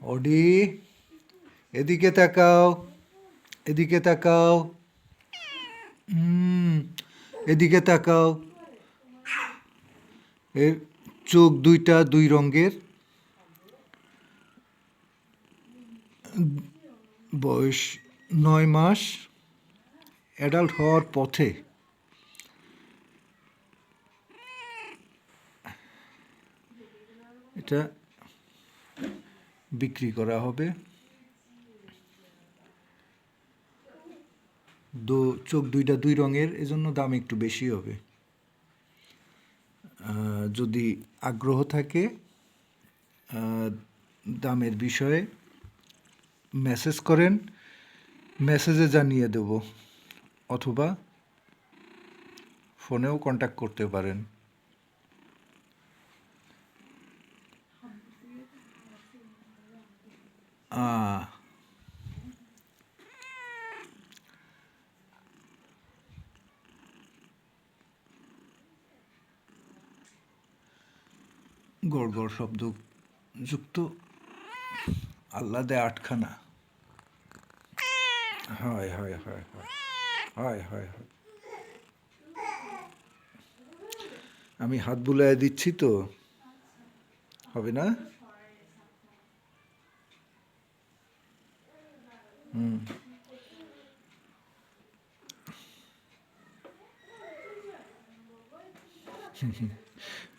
Audi, এদিকে তাকাও এদিকে তাকাও। এদিকে তাকাও। এর চোখ দুইটা দুই রঙের। বয়স নয় মাস। অ্যাডাল্ট হওয়ার পথে। এটা বিক্রি করা হবে। দো, চোখ দুইটা দুই রঙের, এজন্য দাম একটু বেশি হবে। যদি আগ্রহ থাকে দামের বিষয়ে মেসেজ করেন, মেসেজে জানিয়ে দেব, অথবা ফোনেও কন্ট্যাক্ট করতে পারেন। গড় গড় শব্দ যুক্ত। আল্লাদে আটখানা। হয় হয় হয় হয় হয় হয় হয়। আমি হাত বুলায় দিচ্ছি তো। হবে না?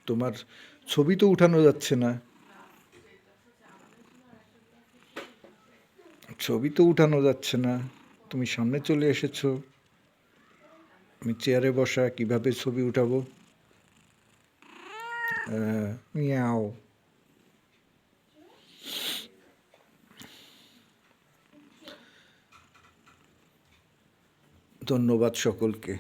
তোমার ছবি তো উঠানো যাচ্ছে না। ছবি তো উঠানো যাচ্ছে না। তুমি সামনে চলে এসেছ। আমি চেয়ারে বসা, কীভাবে ছবি উঠাবো? মিয়াও। ধন্যবাদ সকলকে।